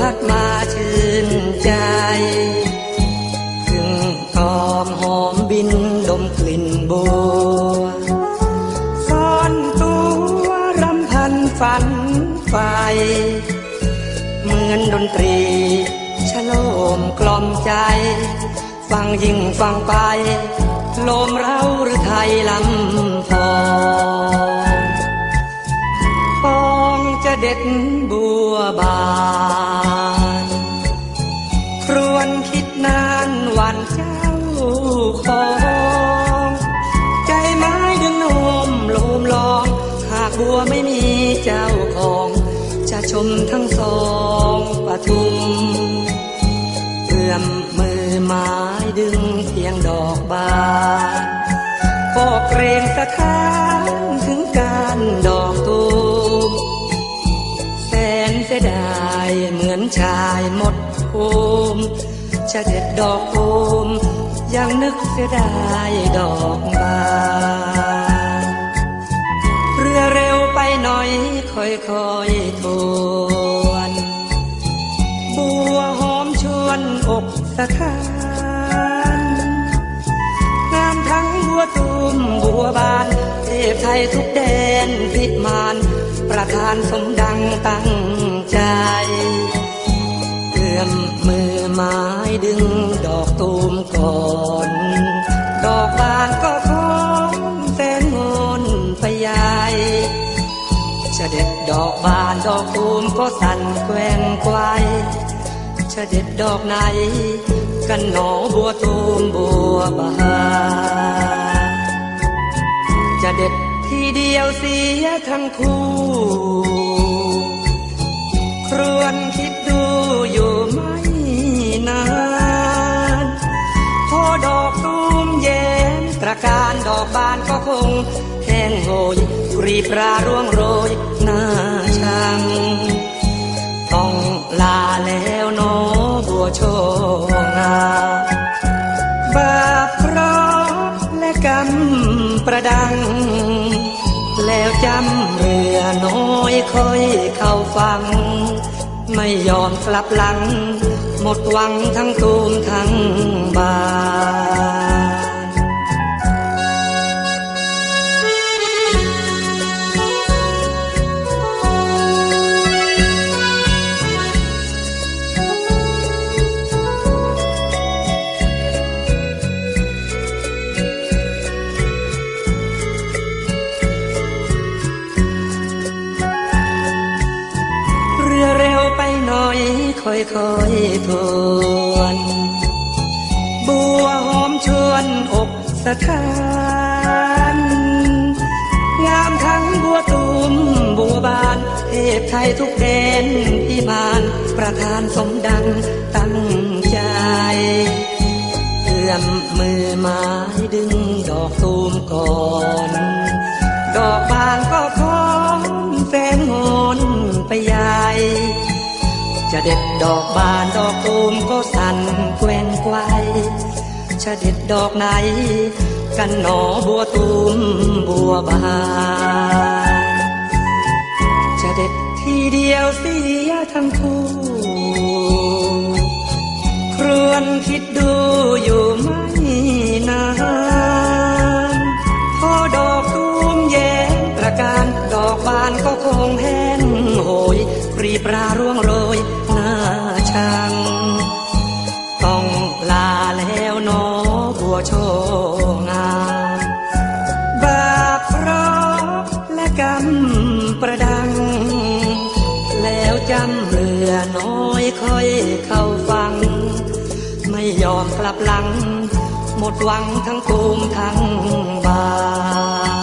พัดมาชื่นใจถึงหอมหอมบินดมกลิ่นบัวซ่อนตัวรำพันฝันไฟเหมือนดนตรีชโลมกล่อมใจ ฟังยิ่งฟังไป ลมเราหรือไทยลำพองปองจะเด็ดบัวบาน นคิดนานหวันเจ้าของใจไม้ดึงโนมโลมลอง หากบัวไม่มีเจ้าของ จะชมทั้งสองปทุมเอื้อมมือไม้ดึงเพียงดอกบานก็เกรงสะท้า ม จะเด็ดดอกตูมยังนึกเสียดายดอกบานเรือเร็วไปหน่อยค่อยๆทวนบัวหอมชวนอกสะท้านงามทั้งบัวตูมบัวบานเทพไทยทุกแดนพิมานประธานสมดังตั้งใจ อื้อมมือไม้ดึงดอกตูมก่อน ดอกบานก็คอนแสนงอนไปใหญ่จะเด็ดดอกบานดอกตูมก็สั่นแกว่งไกวจะเด็ดดอกไหน กันหนอบัวตูมบัวบานจะเด็ดทีเดียวเสียทั้งคู่ ครวนคิดดูอยู่ไม่นานพอดอกตูมแย้มตระการดอกบานก็คงแห้งโหยกรีปราร่วงโรยหน้าชังต้องลาแล้วเนบัวโชงาบาปคราะและกรรมประดัง แล้วจำเรือน้อยค่อยเข้าฟัง ไม่ยอมกลับหลัง หมดหวังทั้งตูมทั้งบา น่อยค่อยๆทวนบัวหอมชวนอกสะท้านงามทั้งบัวตูมบัวบานเทพไทยทุกแดนพิมานประธานสมดังตั้งใจเอื้อมมือไม้ดึงดอกตูมก่อน เด็ดดอกบานดอกตูมก็สั่นแกว่งไกวจะเด็ดดอกไหน กันหนอบัวตูมบัวบานจะเด็ดทีเดียวเสียทั้งคู่ครวนคิดดูอยู่ไม่นานพอดอกตูมแย้มตระการดอกบานก็คงแห้งโหยปรีปราร่วงโรย ลาแล้วนอบัวโชงามบาปเคราะและกรรมประดัง แล้วจำเรือน้อยค่อยเข้าฟัง ไม่ยอมกลับหลัง หมดหวังทั้งตูมทั้งบาน